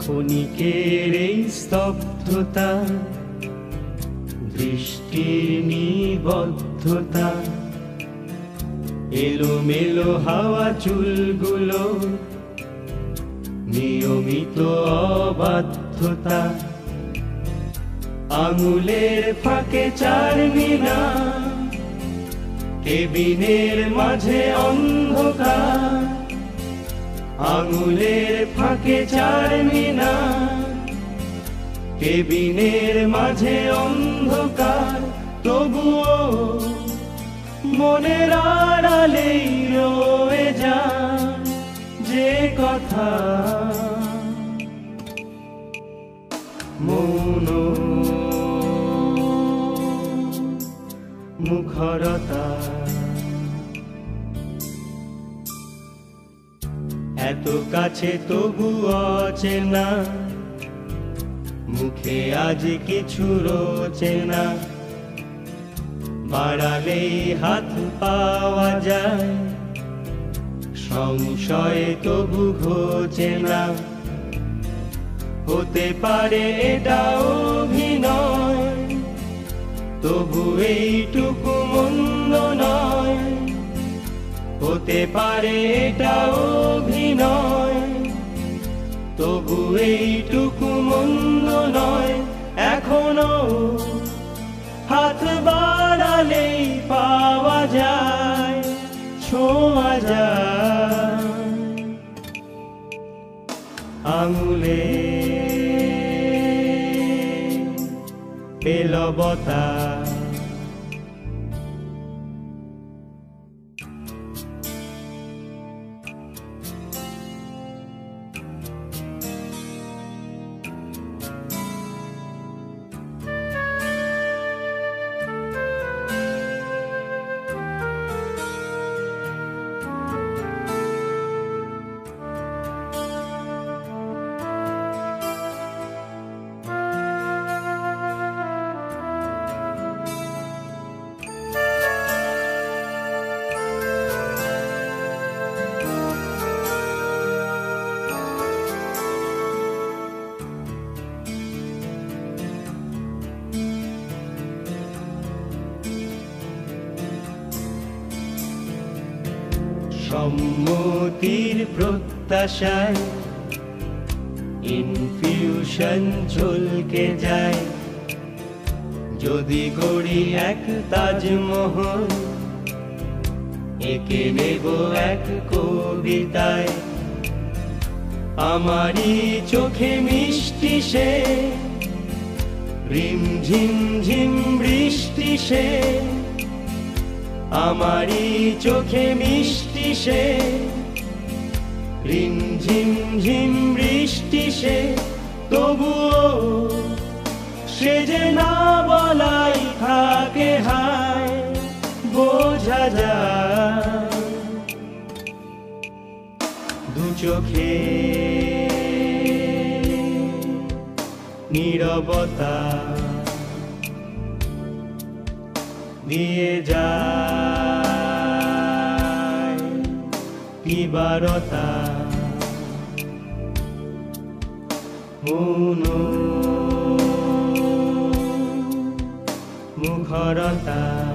ক্ষণিকের এই স্তব্ধতা দৃষ্টির নিবদ্ধতা, এলোমেলো হাওয়া চুলগুলো, নিয়মিত অবাধ্যতা, আঙুলের ফাঁকে চার মিনা, কেবিনের মাঝে অন্ধকার। আঙুলের ফাঁকে চার মিনা। কেবিনের মাঝে অন্ধকার, তবুও মনের আড়ালেই রয়ে যা যে কথা। মৌন মুখরতা এত কাছে তবু অচেনা। মুখে আজ কিছু রোচে না। বাড়ালেই হাত পাওয়া যায়। সংশয়ে তবু ঘোচে না। হতে পারে এটা অভিনয়, তবু এইটুকু মন্দ নয়। হতে পারে এটা অভিনয়। তবু এইটুকু মন্দ নয়, এখনও হাত বাড়ালেই পাওয়া যায়, ছোঁয়া যায়। আঙুলে পেলবতা সম্মতির প্রত্যাশায় ইনফিউশন চলকে যায়। যদি গড়ি এক তাজমহল, একে নেব এক কবিতায়। আমারই চোখে মিষ্টি সে, রিম ঝিম ঝিম বৃষ্টি সে। আমারই চোখে মিষ্টি সে। ঝিম ঝিম বৃষ্টি সে। তবুও সে যে না বলাই থাকে হায়, বোঝা যায়। দু চোখে নীরবতা দিয়ে যায়। পিবারতা মৌন মুখরতা।